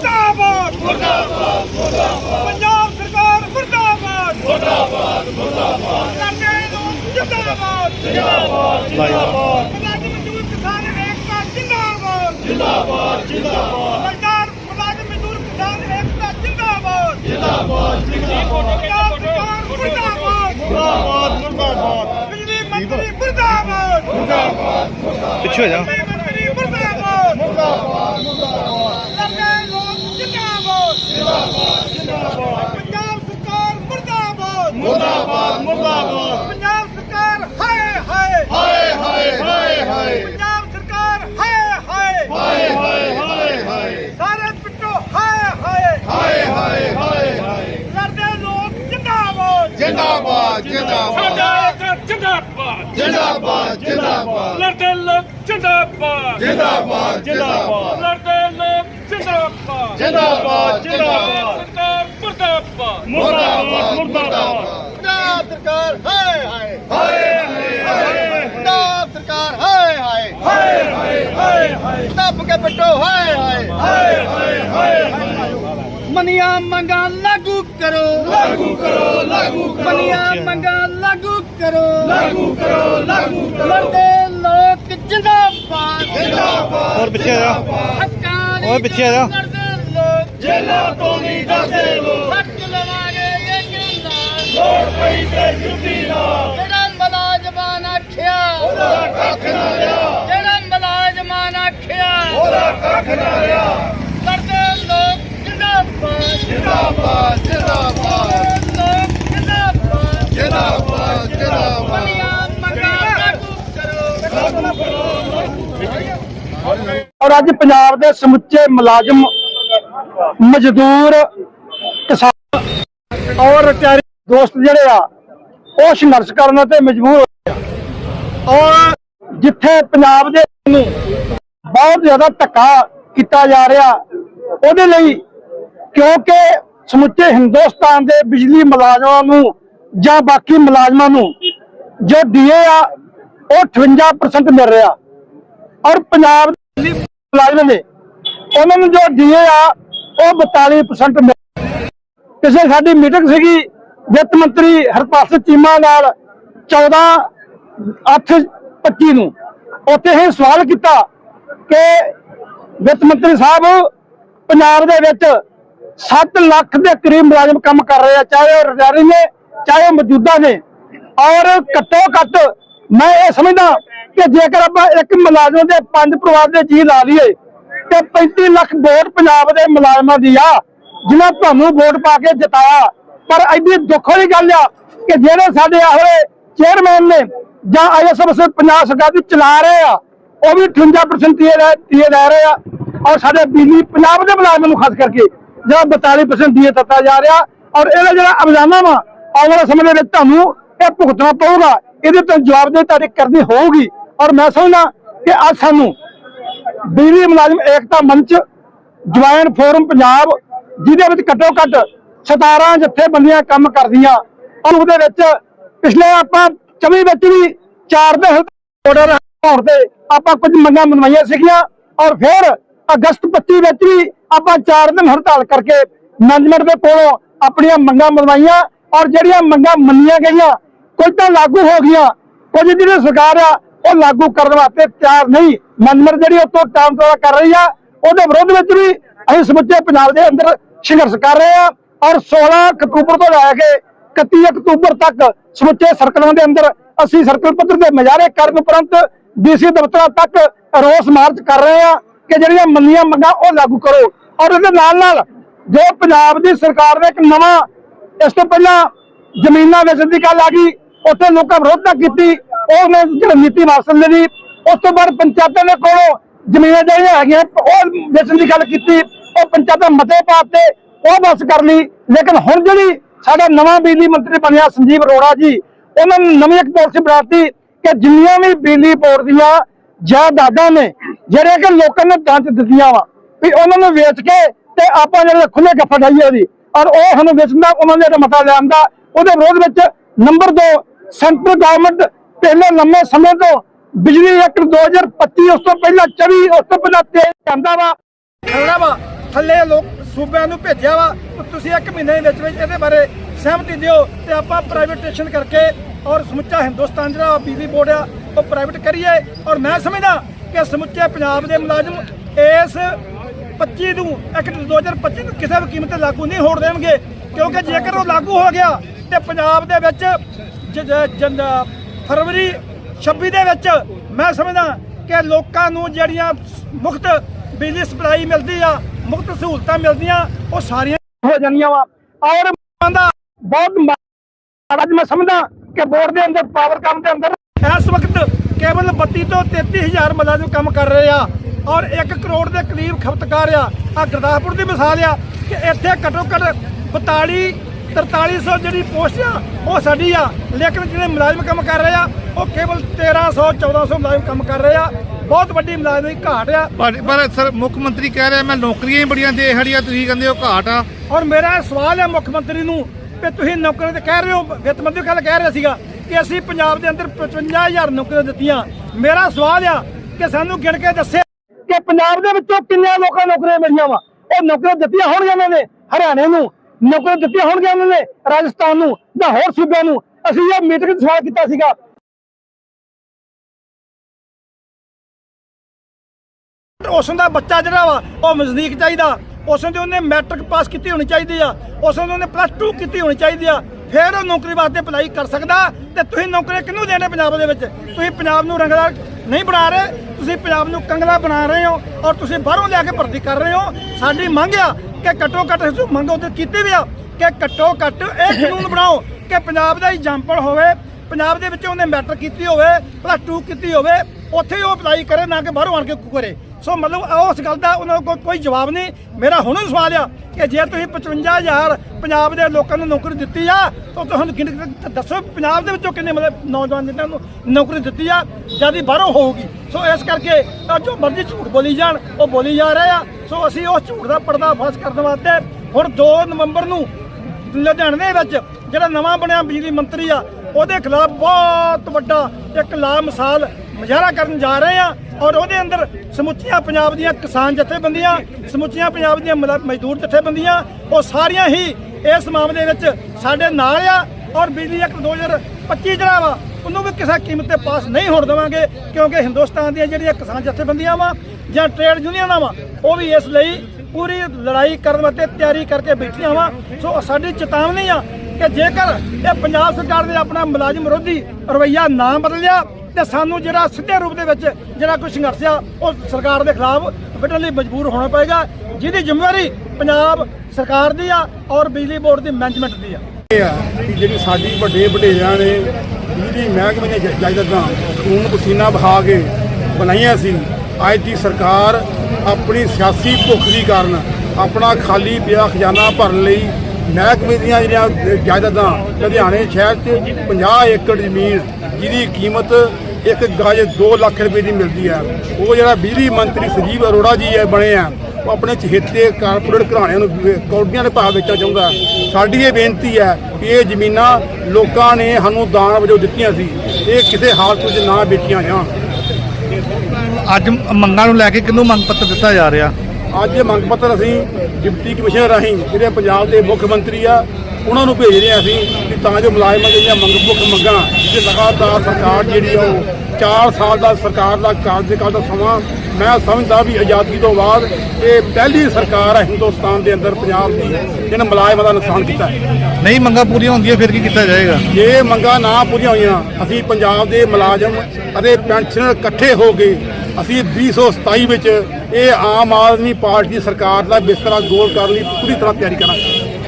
ਮੁਰਦਾਬਾਦ ਮੁਰਦਾਬਾਦ ਮੁਰਦਾਬਾਦ। ਪੰਜਾਬ ਸਰਕਾਰ ਮੁਰਦਾਬਾਦ ਮੁਰਦਾਬਾਦ ਮੁਰਦਾਬਾਦ। ਕਰਦੇ ਲੋਕ ਜਿੰਦਾਬਾਦ ਜਿੰਦਾਬਾਦ ਜਿੰਦਾਬਾਦ। ਮੁਲਾਜ਼ਮ ਮਜ਼ਦੂਰ ਕਿਸਾਨ ਏਕਤਾ ਜਿੰਦਾਬਾਦ। ਜਿੰਦਾਬਾਦ ਜਿੰਦਾਬਾਦ। ਸਰਕਾਰ ਮੁਲਾਜ਼ਮ ਮਜ਼ਦੂਰ ਕਿਸਾਨ ਏਕਤਾ ਜਿੰਦਾਬਾਦ। ਜਿੰਦਾਬਾਦ ਜਿੰਦਾਬਾਦ। ਮੁਰਦਾਬਾਦ। ਮੁਰਦਾਬਾਦ ਮੁਰਦਾਬਾਦ। ਬਿਜਲੀ ਮੰਤਰੀ ਮੁਰਦਾਬਾਦ। ਪਿੱਛੇ ਹੋ ਜਾ। ਮੁਰਦਾਬਾਦ। ਮੁਰਦਾਬਾਦ ਮੁਰਦਾਬਾਦ। ਜਿੰਦਾਬਾਦ ਜਿੰਦਾਬਾਦ ਪੰਜਾਬ ਸਰਕਾਰ ਮੁਰਦਾਬਾਦ ਮੁਰਦਾਬਾਦ। ਮੁਰਦਾਬਾਦ ਪੰਜਾਬ ਸਰਕਾਰ ਹਾਏ ਹਾਏ ਹਾਏ ਹਾਏ ਹਾਏ ਹਾਏ ਪੰਜਾਬ ਸਰਕਾਰ ਹਾਏ ਹਾਏ ਹਾਏ ਹਾਏ ਹਾਏ ਹਾਏ ਸਾਰੇ ਪਿੱਟੋ ਹਾਏ ਹਾਏ ਹਾਏ ਹਾਏ ਹਾਏ ਹਾਏ ਲੜਦੇ ਲੋਕ ਜਿੰਦਾਬਾਦ। ਜਿੰਦਾਬਾਦ ਜਿੰਦਾਬਾਦ। ਸਾਡਾ ਜਿੰਦਾਬਾਦ ਜਿੰਦਾਬਾਦ ਜਿੰਦਾਬਾਦ ਲੜਦੇ ਲੋਕ ਜਿੰਦਾਬਾਦ ਜਿੰਦਾਬਾਦ ਜਿੰਦਾਬਾਦ। ਲੜਦੇ ਲੋਕ ਜਿੰਦਾਬਾਦ। ਜਿੰਦਾਬਾਦ ਜਿੰਦਾਬਾਦ। ਸਰਕਾਰ ਮੁਰਦਾਬਾਦ। ਮੁਰਦਾਬਾਦ ਮੁਰਦਾਬਾਦ ਪੰਜਾਬ ਸਰਕਾਰ ਹਾਏ ਹਾਏ। ਹਾਏ ਹਾਏ ਪੰਜਾਬ ਸਰਕਾਰ ਹਾਏ ਹਾਏ। ਹਾਏ ਹਾਏ ਹਾਏ ਹਾਏ। ਦੱਬ ਕੇ ਪਿੱਟੋ ਹਾਏ ਹਾਏ। ਹਾਏ ਹਾਏ ਮਨੀਆਂ ਮੰਗਾਂ ਲਾਗੂ ਕਰੋ। ਲਾਗੂ ਕਰੋ ਲਾਗੂ ਕਰੋ। ਮਨੀਆਂ ਮੰਗਾਂ ਲਾਗੂ ਕਰੋ। ਲਾਗੂ ਕਰੋ ਲਾਗੂ ਕਰੋ। ਲੜਦੇ ਲੋਕ ਜਿੰਦਾਬਾਦ। ਜਿੰਦਾਬਾਦ ਹੋਰ ਪਿੱਛੇ ਆ ਜਾ ਓਏ ਪਿੱਛੇ ਆ ਜਾ। ਜੇਲਾ ਤੋਂ ਨਹੀਂ ਡਰਦੇ ਲੋਕ। ਹੱਕ ਲਵਾਂਗੇ ਇਹ ਨਾਲ ਲੋੜ ਪਈ ਤੇ ਜੁੱਤੀ ਨਾਲ ਜਿਹੜਾ ਮਲਾਜਮਾਨ ਆਖਿਆ। ਉਹਦਾ ਕੱਖ ਨਾ ਲਿਆ ਜਿਹੜਾ ਮਲਾਜਮਾਨ ਆਖਿਆ। ਉਹਦਾ ਕੱਖ ਨਾ ਲਿਆ ਲੜਦੇ ਲੋਕ ਜਿੰਦਾਬਾਦ। ਜਿੰਦਾਬਾਦ ਜਿੰਦਾਬਾਦ। ਲੋਕ ਜਿੰਦਾਬਾਦ। ਜਿੰਦਾਬਾਦ। ਜਿੰਦਾਬਾਦ ਔਰ ਅੱਜ ਪੰਜਾਬ ਦੇ ਸਮੁੱਚੇ ਮੁਲਾਜ਼ਮ ਮਜ਼ਦੂਰ ਕਿਸਾਨ ਔਰ ਰਿਟਾਇਰੀ ਦੋਸਤ ਜਿਹੜੇ ਆ, ਉਹ ਸੰਘਰਸ਼ ਕਰਨ ਤੇ ਮਜਬੂਰ ਹੋਏ ਆ। ਔਰ ਜਿੱਥੇ ਪੰਜਾਬ ਦੇ ਨੂੰ ਬਹੁਤ ਜ਼ਿਆਦਾ ਧੱਕਾ ਕੀਤਾ ਜਾ ਰਿਹਾ, ਉਹਦੇ ਲਈ ਕਿਉਂਕਿ ਸਮੁੱਚੇ ਹਿੰਦੁਸਤਾਨ ਦੇ ਬਿਜਲੀ ਮੁਲਾਜ਼ਮਾਂ ਨੂੰ ਜਾਂ ਬਾਕੀ ਮੁਲਾਜ਼ਮਾਂ ਨੂੰ ਜੋ ਡੀਏ ਆ, ਉਹ 58% ਮਿਲ ਰਿਹਾ। ਔਰ ਪੰਜਾਬ ਦੇ ਮੁਲਾਜ਼ਮ ਨੇ, ਉਹਨਾਂ ਨੂੰ ਜੋ ਡੀਏ ਆ ਉਹ 42% ਕਿਸੇ ਸਾਡੀ ਮੀਟਿੰਗ ਸੀਗੀ, ਵਿੱਤ ਮੰਤਰੀ ਹਰਪਾਲ ਚੀਮਾ ਨਾਲ 14 8 25 ਨੂੰ। ਉੱਥੇ ਇਹ ਸਵਾਲ ਕੀਤਾ ਕਿ ਵਿੱਤ ਮੰਤਰੀ ਸਾਹਿਬ ਪੰਜਾਬ ਦੇ ਵਿੱਚ 7 ਲੱਖ ਦੇ ਕਰੀਬ ਮੁਲਾਜ਼ਮ ਕੰਮ ਕਰ ਰਹੇ ਆ, ਚਾਹੇ ਉਹ ਰਜ਼ਾਰੀ ਨੇ, ਚਾਹੇ ਉਹ ਮੌਜੂਦਾ ਨੇ। ਔਰ ਘੱਟੋ ਘੱਟ ਮੈਂ ਇਹ ਸਮਝਦਾ ਕਿ ਜੇਕਰ ਆਪਾਂ ਇੱਕ ਮੁਲਾਜ਼ਮ ਦੇ ਪੰਜ ਪਰਿਵਾਰ ਦੇ ਜੀ ਲਾ ਲਈਏ ਤੇ 35 ਲੱਖ ਵੋਟ ਪੰਜਾਬ ਦੇ ਮੁਲਾਜ਼ਮਾਂ ਦੀ ਆ, ਜਿਨ੍ਹਾਂ ਤੁਹਾਨੂੰ ਵੋਟ ਪਾ ਕੇ ਜਿਤਾਇਆ। ਪਰ ਐਡੀ ਦੁੱਖ ਵਾਲੀ ਗੱਲ ਆ ਕਿ ਜਿਹੜੇ ਸਾਡੇ ਆਹਲੇ ਚੇਅਰਮੈਨ ਨੇ ਜਾਂ ਆਈਐਸਐਫ ਪੰਜਾਬ ਸਰਕਾਰ ਦੀ ਚਲਾ ਰਹੇ ਆ, ਉਹ ਵੀ 58% ਤੀਏ ਲੈ ਰਹੇ ਆ। ਔਰ ਸਾਡੇ ਬਿਜਲੀ ਪੰਜਾਬ ਦੇ ਮੁਲਾਜ਼ਮਾਂ ਨੂੰ ਖਾਸ ਕਰਕੇ ਜਿਹੜਾ 42% ਦੀਏ ਦਿੱਤਾ ਜਾ ਰਿਹਾ ਔਰ ਇਹਦਾ ਜਿਹੜਾ ਅਬਜ਼ਾਨਾ ਵਾ, ਆਉਣ ਵਾਲੇ ਸਮੇਂ ਦੇ ਵਿੱਚ ਤੁਹਾਨੂੰ ਇਹ ਭੁਗਤਣਾ ਪਊਗਾ। ਇਹਦੇ ਤੋਂ ਜਵਾਬਦੇਹੀ ਤੁਹਾਡੀ ਕਰਨੀ ਹੋਊਗੀ। ਔਰ ਮੈਂ ਸਮਝਦਾ ਕਿ ਅੱਜ ਸਾਨੂੰ ਬਿਜਲੀ ਮੁਲਾਜ਼ਮ ਏਕਤਾ ਮੰਚ ਜੁਆਇਨ ਫੋਰਮ ਪੰਜਾਬ, ਜਿਹਦੇ ਵਿੱਚ ਘੱਟੋ ਘੱਟ 17 ਜਥੇਬੰਦੀਆਂ ਕੰਮ ਕਰਦੀਆਂ। ਔਰ ਉਹਦੇ ਵਿੱਚ ਪਿਛਲੇ ਆਪਾਂ 24 ਵਿੱਚ ਵੀ ਚਾਰ ਦੇ ਆਰਡਰ ਹੋਣ ਤੇ ਆਪਾਂ ਕੁਝ ਮੰਗਾਂ ਮਨਵਾਈਆਂ ਸੀਗੀਆਂ। ਔਰ ਫਿਰ ਅਗਸਤ 25 ਵਿੱਚ ਵੀ ਆਪਾਂ 4 ਦਿਨ ਹੜਤਾਲ ਕਰਕੇ ਮੈਨੇਜਮੈਂਟ ਦੇ ਕੋਲੋਂ ਆਪਣੀਆਂ ਮੰਗਾਂ ਮਨਵਾਈਆਂ ਔਰ ਜਿਹੜੀਆਂ ਮੰਗਾਂ ਮੰਨੀਆਂ ਗਈਆਂ, ਕੁਝ ਤਾਂ ਲਾਗੂ ਹੋ ਗਈਆਂ। ਕੁਝ ਜਿਹੜੀ ਸਰਕਾਰ ਆ, ਉਹ ਲਾਗੂ ਕਰਨ ਵਾਸਤੇ ਤਿਆਰ ਨਹੀਂ। ਮੈਨੇਜਮੈਂਟ ਜਿਹੜੀ ਉਤੋਂ ਟਾਈਮ ਕਰ ਰਹੀ ਆ, ਉਹਦੇ ਵਿਰੋਧ ਵਿੱਚ ਵੀ ਅਸੀਂ ਸਮੁੱਚੇ ਪੰਜਾਬ ਦੇ ਅੰਦਰ ਸੰਘਰਸ਼ ਕਰ ਰਹੇ ਆ ਔਰ 16 ਅਕਤੂਬਰ ਤੋਂ ਲੈ ਕੇ 31 ਅਕਤੂਬਰ ਤੱਕ ਸਮੁੱਚੇ ਸਰਕਲਾਂ ਦੇ ਅੰਦਰ ਅਸੀਂ ਸਰਕਲ ਪੱਧਰ ਦੇ ਮਜਾਰੇ ਕਰਨ ਉਪਰੰਤ ਡੀਸੀ ਦਫ਼ਤਰਾਂ ਤੱਕ ਰੋਸ ਮਾਰਚ ਕਰ ਰਹੇ ਆ ਕਿ ਜਿਹੜੀਆਂ ਮੰਨੀਆਂ ਮੰਗਾਂ ਉਹ ਲਾਗੂ ਕਰੋ। ਔਰ ਇਹਦੇ ਨਾਲ ਨਾਲ ਜੋ ਪੰਜਾਬ ਦੀ ਸਰਕਾਰ ਨੇ ਇੱਕ ਨਵਾਂ, ਇਸ ਤੋਂ ਪਹਿਲਾਂ ਜ਼ਮੀਨਾਂ ਵੇਚਣ ਦੀ ਗੱਲ ਆ ਗਈ, ਉੱਥੇ ਲੋਕਾਂ ਵਿਰੋਧਤਾ ਕੀਤੀ ਉਹਨੇ ਜਿਹੜੀ ਨੀਤੀ ਵਾਸਨ ਲਈ। ਉਸ ਤੋਂ ਬਾਅਦ ਪੰਚਾਇਤਾਂ ਦੇ ਕੋਲੋਂ ਜ਼ਮੀਨਾਂ ਜਿਹੜੀਆਂ ਹੈਗੀਆਂ, ਉਹ ਵੇਚਣ ਦੀ ਗੱਲ ਕੀਤੀ, ਉਹ ਪੰਚਾਇਤਾਂ ਮਤੇ ਪਾਤੇ, ਉਹ ਬਸ ਕਰ ਲਈ। ਲੇਕਿਨ ਹੁਣ ਜਿਹੜੀ ਸਾਡਾ ਨਵਾਂ ਬਿਜਲੀ ਮੰਤਰੀ ਬਣਿਆ ਸੰਜੀਵ ਅਰੋੜਾ ਜੀ, ਉਹਨਾਂ ਨੇ ਨਵੀਂ ਇੱਕ ਪਾਲਿਸੀ ਬਣਾਤੀ ਕਿ ਜਿੰਨੀਆਂ ਵੀ ਬਿਜਲੀ ਬੋਰਡ ਦੀਆਂ ਜਾਇਦਾਦਾਂ ਨੇ ਜਿਹੜੇ ਕਿ ਲੋਕਾਂ ਨੇ ਦਾਂਚ ਦਿੱਤੀਆਂ ਵਾ, ਵੀ ਉਹਨਾਂ ਨੂੰ ਵੇਚ ਕੇ ਤੇ ਆਪਾਂ ਜਿਹੜੇ ਖੁੱਲੇ ਗੱਫਾ ਡਾਈਏ ਉਹਦੀ। ਔਰ ਉਹ ਸਾਨੂੰ ਵੇਚਣ ਦਾ, ਉਹਨਾਂ ਨੇ ਜਿਹੜਾ ਮਤਾ ਲਿਆਂਦਾ ਉਹਦੇ ਵਿਰੋਧ ਵਿੱਚ ਨੰਬਰ 2 ਸੈਂਟਰ ਗਵਰਨਮੈਂਟ ਪਹਿਲੇ ਲੰਮੇ ਸਮੇਂ ਤੋਂ ਬਿਜਲੀ ਐਕਟ 2025 ਉਸ ਤੋਂ ਪਹਿਲਾਂ 24 ਉਸ ਤੋਂ ਪਹਿਲਾਂ 23 ਆਂਦਾ ਵਾ। ਖੜਾ ਵਾ, ਥੱਲੇ ਲੋਕ ਸੂਬਿਆਂ ਨੂੰ ਭੇਜਿਆ ਵਾ ਤੁਸੀਂ ਇੱਕ ਮਹੀਨੇ ਦੇ ਵਿੱਚ ਵਿੱਚ ਇਹਦੇ ਬਾਰੇ ਸਹਿਮਤੀ ਦਿਓ ਤੇ ਆਪਾਂ ਪ੍ਰਾਈਵੇਟੇਸ਼ਨ ਕਰਕੇ ਔਰ ਸਮੁੱਚਾ ਹਿੰਦੁਸਤਾਨ ਜਿਹੜਾ ਬਿਜਲੀ ਬੋਰਡ ਆ, ਉਹ ਪ੍ਰਾਈਵੇਟ ਕਰੀਏ। ਔਰ ਮੈਂ ਸਮਝਦਾ ਕਿ ਸਮੁੱਚੇ ਪੰਜਾਬ ਦੇ ਮੁਲਾਜ਼ਮ ਇਸ 25 ਨੂੰ, ਐਕਟ 2025 ਨੂੰ ਕਿਸੇ ਵੀ ਕੀਮਤ ਤੇ ਲਾਗੂ ਨਹੀਂ ਹੋਣ ਦੇਣਗੇ। ਕਿਉਂਕਿ ਜੇਕਰ ਉਹ ਲਾਗੂ ਹੋ ਗਿਆ ਤੇ ਪੰਜਾਬ ਦੇ ਵਿੱਚ ਫਰਵਰੀ 26 ਦੇ ਵਿੱਚ ਮੈਂ ਸਮਝਦਾ ਕਿ ਲੋਕਾਂ ਨੂੰ ਜਿਹੜੀਆਂ ਮੁਫਤ ਬਿਜਲੀ ਸਪਲਾਈ ਮਿਲਦੀ ਆ ਮੁਫਤ ਸਹੂਲਤਾਂ ਮਿਲਦੀਆਂ, ਉਹ ਸਾਰੀਆਂ ਹੋ ਜਾਂਦੀਆਂ ਵਾ। ਔਰ ਦਾ ਬਹੁਤ ਅੱਜ ਮੈਂ ਸਮਝਦਾ ਕਿ ਬੋਰਡ ਦੇ ਅੰਦਰ, ਪਾਵਰ ਕੰਮ ਦੇ ਅੰਦਰ ਇਸ ਵਕਤ ਕੇਵਲ 32 ਤੋਂ 33000 ਮੁਲਾਜ਼ਮ ਕੰਮ ਕਰ ਰਹੇ ਆ। ਔਰ 1 ਕਰੋੜ ਦੇ ਕਰੀਬ ਖਪਤਕਾਰ ਆ। ਆ ਗੁਰਦਾਸਪੁਰ ਦੀ ਮਿਸਾਲ ਆ ਕਿ ਇੱਥੇ ਘੱਟੋ ਘੱਟ 42 4300 ਜਿਹੜੀ ਪੋਸਟ ਆ, ਉਹ ਸਾਡੀ ਆ। ਲੇਕਿਨ ਜਿਹੜੇ ਮੁਲਾਜ਼ਮ ਕੰਮ ਕਰ ਰਹੇ ਆ ਉਹ ਕੇਵਲ 1300 1400 ਮੁਲਾਜ਼ਮ ਕੰਮ ਕਰ ਰਹੇ ਆ। ਬਹੁਤ ਵੱਡੀ ਮੁਲਾਜ਼ਮ ਦੀ ਘਾਟ ਆ। ਪਰ ਪਰ ਸਰ ਮੁੱਖ ਮੰਤਰੀ ਕਹਿ ਰਿਹਾ ਮੈਂ ਨੌਕਰੀਆਂ ਹੀ ਬੜੀਆਂ ਦੇ ਖੜੀਆਂ ਤੁਸੀਂ ਕਹਿੰਦੇ ਹੋ ਘਾਟ ਆ। ਔਰ ਮੇਰਾ ਸਵਾਲ ਹੈ ਮੁੱਖ ਮੰਤਰੀ ਨੂੰ ਕਿ ਤੁਸੀਂ ਨੌਕਰੀਆਂ ਤੇ ਕਹਿ ਰਹੇ ਹੋ ਵਿੱਤ ਮੰਤਰੀ ਕੱਲ ਕਹਿ ਰਿਹਾ ਸੀਗਾ ਕਿ ਅਸੀਂ ਪੰਜਾਬ ਦੇ ਅੰਦਰ 55000 ਨੌਕਰੀਆਂ ਦਿੱਤੀਆਂ। ਮੇਰਾ ਸਵਾਲ ਆ ਕਿ ਸਾਨੂੰ ਗਿਣ ਕੇ ਦੱਸੇ ਕਿ ਪੰਜਾਬ ਦੇ ਵਿੱਚੋਂ ਕਿੰਨੇ ਲੋਕਾਂ ਨੌਕਰੀਆਂ ਮਿਲੀਆਂ ਵਾ? ਉਹ ਨੌਕਰੀਆਂ ਦਿੱਤੀਆਂ ਹੋਣਗੀਆਂ ਉਹਨਾਂ ਨੇ ਹਰਿਆਣੇ ਨੂੰ ਨੌਕਰੀਆਂ ਦਿੱਤੀਆਂ ਹੋਣਗੀਆਂ ਉਹਨਾਂ ਨੇ ਰਾਜਸਥਾਨ ਨੂੰ ਜਾਂ ਹੋਰ ਸੂਬਿਆਂ ਨੂੰ। ਅਸੀਂ ਇਹ ਮੀਟਿੰਗ ਸਵਾਲ ਕੀਤਾ ਸੀਗਾ। ਉਸ ਦਾ ਬੱਚਾ ਜਿਹੜਾ ਵਾ, ਉਹ ਨਜ਼ਦੀਕ ਚਾਹੀਦਾ। ਉਸ ਦੇ ਉਹਨੇ ਮੈਟ੍ਰਿਕ ਪਾਸ ਕੀਤੀ ਹੋਣੀ ਚਾਹੀਦੀ ਆ। ਉਸ ਦੇ ਉਹਨੇ ਪਲੱਸ 2 ਕੀਤੀ ਹੋਣੀ ਚਾਹੀਦੀ ਆ। ਫਿਰ ਉਹ ਨੌਕਰੀ ਵਾਸਤੇ ਅਪਲਾਈ ਕਰ ਸਕਦਾ ਤੇ ਤੁਸੀਂ ਨੌਕਰੀ ਕਿਹਨੂੰ ਦੇਣੇ ਪੰਜਾਬ ਦੇ ਵਿੱਚ? ਤੁਸੀਂ ਪੰਜਾਬ ਨੂੰ ਰੰਗਲਾ ਨਹੀਂ ਬਣਾ ਰਹੇ, ਤੁਸੀਂ ਪੰਜਾਬ ਨੂੰ ਕੰਗਲਾ ਬਣਾ ਰਹੇ ਹੋ ਔਰ ਤੁਸੀਂ ਬਾਹਰੋਂ ਲਿਆ ਕੇ ਭਰਤੀ ਕਰ ਰਹੇ ਹੋ। ਸਾਡੀ ਮੰਗ ਆ ਕਿ ਘੱਟੋ ਘੱਟ ਅਸੀਂ ਮੰਗ ਉਹਦੇ ਕੀਤੀ ਵੀ ਆ ਕਿ ਘੱਟੋ ਘੱਟ ਇਹ ਕਾਨੂੰਨ ਬਣਾਓ ਕਿ ਪੰਜਾਬ ਦਾ ਐਗਜ਼ਾਮਪਲ ਹੋਵੇ, ਪੰਜਾਬ ਦੇ ਵਿੱਚ ਉਹਨੇ ਮੈਟਰ ਕੀਤੀ ਹੋਵੇ ਪਲੱਸ 2 ਕੀਤੀ ਹੋਵੇ, ਉੱਥੇ ਹੀ ਉਹ ਅਪਲਾਈ ਕਰੇ, ਨਾ ਕਿ ਬਾਹਰੋਂ ਆਣ ਕੇ ਕਰੇ। ਸੋ ਮਤਲਬ ਉਸ ਗੱਲ ਦਾ ਉਹਨਾਂ ਕੋਲ ਕੋਈ ਜਵਾਬ ਨਹੀਂ। ਮੇਰਾ ਹੁਣ ਸਵਾਲ ਆ ਕਿ ਜੇ ਤੁਸੀਂ 55000 ਪੰਜਾਬ ਦੇ ਲੋਕਾਂ ਨੂੰ ਨੌਕਰੀ ਦਿੱਤੀ ਆ, ਤਾਂ ਤੁਹਾਨੂੰ ਗਿਣ ਦੱਸੋ ਪੰਜਾਬ ਦੇ ਵਿੱਚੋਂ ਕਿੰਨੇ ਮਤਲਬ ਨੌਜਵਾਨ ਜਿਹਨਾਂ ਨੂੰ ਨੌਕਰੀ ਦਿੱਤੀ ਆ, ਜਿਆਦੀ ਬਾਹਰੋਂ ਹੋਊਗੀ। ਸੋ ਇਸ ਕਰਕੇ ਜੋ ਮਰਜ਼ੀ ਝੂਠ ਬੋਲੀ ਜਾਣ, ਉਹ ਬੋਲੀ ਜਾ ਰਹੇ ਆ। ਸੋ ਅਸੀਂ ਉਸ ਝੂਠ ਦਾ ਪਰਦਾ ਫਾਸ਼ ਕਰਨ ਵਾਸਤੇ ਹੁਣ 2 ਨਵੰਬਰ ਨੂੰ ਲੁਧਿਆਣੇ ਦੇ ਵਿੱਚ ਜਿਹੜਾ ਨਵਾਂ ਬਣਿਆ ਬਿਜਲੀ ਮੰਤਰੀ ਆ, ਉਹਦੇ ਖਿਲਾਫ ਬਹੁਤ ਵੱਡਾ ਇੱਕ ਲਾ ਮਿਸਾਲ ਮੁਜ਼ਾਹਰਾ ਕਰਨ ਜਾ ਰਹੇ ਆ ਔਰ ਉਹਦੇ ਅੰਦਰ ਸਮੁੱਚੀਆਂ ਪੰਜਾਬ ਦੀਆਂ ਕਿਸਾਨ ਜਥੇਬੰਦੀਆਂ, ਸਮੁੱਚੀਆਂ ਪੰਜਾਬ ਦੀਆਂ ਮਜ਼ਦੂਰ ਜਥੇਬੰਦੀਆਂ, ਉਹ ਸਾਰੀਆਂ ਹੀ ਇਸ ਮਾਮਲੇ ਵਿੱਚ ਸਾਡੇ ਨਾਲ ਆ ਔਰ ਬਿਜਲੀ ਐਕਟ 2025 ਜਿਹੜਾ ਵਾ, ਉਹਨੂੰ ਵੀ ਕਿਸੇ ਕੀਮਤ ਤੇ ਪਾਸ ਨਹੀਂ ਹੋਣ ਦੇਵਾਂਗੇ ਕਿਉਂਕਿ ਹਿੰਦੁਸਤਾਨ ਦੀਆਂ ਜਿਹੜੀਆਂ ਕਿਸਾਨ ਜਥੇਬੰਦੀਆਂ ਵਾ ਜਾਂ ਟ੍ਰੇਡ ਯੂਨੀਅਨਾਂ ਵਾ, ਉਹ ਵੀ ਇਸ ਲਈ ਪੂਰੀ ਲੜਾਈ ਕਰਨ ਵਾਸਤੇ ਤਿਆਰੀ ਕਰਕੇ ਬੈਠੀਆਂ ਵਾ। ਸੋ ਸਾਡੀ ਚੇਤਾਵਨੀ ਆ ਕਿ ਜੇਕਰ ਇਹ ਪੰਜਾਬ ਸਰਕਾਰ ਦੇ ਆਪਣਾ ਮੁਲਾਜ਼ਮ ਵਿਰੋਧੀ ਰਵੱਈਆ ਨਾ ਬਦਲਿਆ ਤੇ ਸਾਨੂੰ ਜਿਹੜਾ ਸਿੱਧੇ ਰੂਪ ਦੇ ਵਿੱਚ ਜਿਹੜਾ ਕੋਈ ਸੰਘਰਸ਼ ਆ, ਉਹ ਸਰਕਾਰ ਦੇ ਖਿਲਾਫ ਕੱਢਣ ਲਈ ਮਜਬੂਰ ਹੋਣਾ ਪਏਗਾ, ਜਿਹਦੀ ਜ਼ਿੰਮੇਵਾਰੀ ਪੰਜਾਬ ਸਰਕਾਰ ਦੀ ਆ ਔਰ ਬਿਜਲੀ ਬੋਰਡ ਦੀ ਮੈਨੇਜਮੈਂਟ ਦੀ ਆ। ਇਹ ਆ ਕਿ ਜਿਹੜੀ ਸਾਡੀ ਵੱਡੇ ਵਡੇਰਿਆਂ ਨੇ ਬਿਜਲੀ ਮਹਿਕਮੇ ਨੇ ਜਾਇਦਾਦਾਂ ਖੂਨ ਪਸੀਨਾ ਬਹਾ ਕੇ ਬਣਾਈਆਂ ਸੀ, ਅੱਜ ਦੀ ਸਰਕਾਰ ਆਪਣੀ ਸਿਆਸੀ ਭੁੱਖ ਦੀ ਕਾਰਨ ਆਪਣਾ ਖਾਲੀ ਪਿਆ ਖਜ਼ਾਨਾ ਭਰਨ ਲਈ ਮਹਿਕਮੇ ਦੀਆਂ ਜਿਹੜੀਆਂ ਜਾਇਦਾਦਾਂ ਲੁਧਿਆਣੇ ਸ਼ਹਿਰ 'ਚ 50 ਏਕੜ ਜ਼ਮੀਨ ਜਿਹਦੀ ਕੀਮਤ ਇੱਕ ਗਜ 2 ਲੱਖ ਰੁਪਏ ਦੀ ਮਿਲਦੀ ਆ। ਉਹ ਜਿਹੜਾ ਬਿਜਲੀ ਮੰਤਰੀ ਸੰਜੀਵ ਅਰੋੜਾ ਜੀ ਹੈ ਬਣੇ ਆ ਉਹ ਆਪਣੇ ਚਹੇਤੇ ਕਾਰਪੋਰੇਟ ਘਰਾਣਿਆਂ ਨੂੰ ਕੌਡੀਆਂ ਦੇ ਭਾਅ ਵੇਚਣਾ ਚਾਹੁੰਦਾ। ਸਾਡੀ ਇਹ ਬੇਨਤੀ ਹੈ ਕਿ ਇਹ ਜ਼ਮੀਨਾਂ ਲੋਕਾਂ ਨੇ ਸਾਨੂੰ ਦਾਨ ਵਜੋਂ ਦਿੱਤੀਆਂ ਸੀ। ਇਹ ਕਿਸੇ ਹਾਲਤ ਵਿੱਚ ਨਾ ਵੇਚੀਆਂ ਜਾਣ। ਅੱਜ ਮੰਗਾਂ ਨੂੰ ਲੈ ਕੇ ਕਿਹਨੂੰ ਮੰਗ ਪੱਤਰ ਦਿੱਤਾ ਜਾ ਰਿਹਾ? ਅੱਜ ਇਹ ਮੰਗ ਪੱਤਰ ਅਸੀਂ ਡਿਪਟੀ ਕਮਿਸ਼ਨਰ ਰਾਹੀਂ ਜਿਹੜੇ ਪੰਜਾਬ ਦੇ ਮੁੱਖ ਮੰਤਰੀ ਆ ਉਹਨਾਂ ਨੂੰ ਭੇਜ ਰਹੇ ਅਸੀਂ ਕਿ ਤਾਂ ਜੋ ਮੁਲਾਜ਼ਮਾਂ ਦੀਆਂ ਮੰਗ ਮੁੱਖ ਮੰਗਾਂ ਜੇ ਲਗਾਤਾਰ ਸਰਕਾਰ ਜਿਹੜੀ ਆ ਉਹ 4 ਸਾਲ ਦਾ ਸਰਕਾਰ ਦਾ ਕਾਰਜਕਾਲ ਦਾ ਸਮਾਂ ਮੈਂ ਸਮਝਦਾ ਵੀ ਆਜ਼ਾਦੀ ਤੋਂ ਬਾਅਦ ਇਹ ਪਹਿਲੀ ਸਰਕਾਰ ਹੈ ਹਿੰਦੁਸਤਾਨ ਦੇ ਅੰਦਰ ਪੰਜਾਬ ਦੀ ਜਿਹਨੇ ਮੁਲਾਜ਼ਮਾਂ ਦਾ ਨੁਕਸਾਨ ਕੀਤਾ ਹੈ। ਨਹੀਂ ਮੰਗਾਂ ਪੂਰੀਆਂ ਹੁੰਦੀਆਂ ਫਿਰ ਕੀ ਕੀਤਾ ਜਾਏਗਾ? ਜੇ ਮੰਗਾਂ ਨਾ ਪੂਰੀਆਂ ਹੋਈਆਂ ਅਸੀਂ ਪੰਜਾਬ ਦੇ ਮੁਲਾਜ਼ਮ ਅਤੇ ਪੈਨਸ਼ਨਰ ਇਕੱਠੇ ਹੋ ਕੇ ਅਸੀਂ 2027 ਵਿੱਚ ਇਹ ਆਮ ਆਦਮੀ ਪਾਰਟੀ ਦੀ ਸਰਕਾਰ ਦਾ ਬਿਸਤਰਾ ਗੋਲ ਕਰਨ ਲਈ ਪੂਰੀ ਤਰ੍ਹਾਂ ਤਿਆਰੀ ਕਰਾਂਗੇ।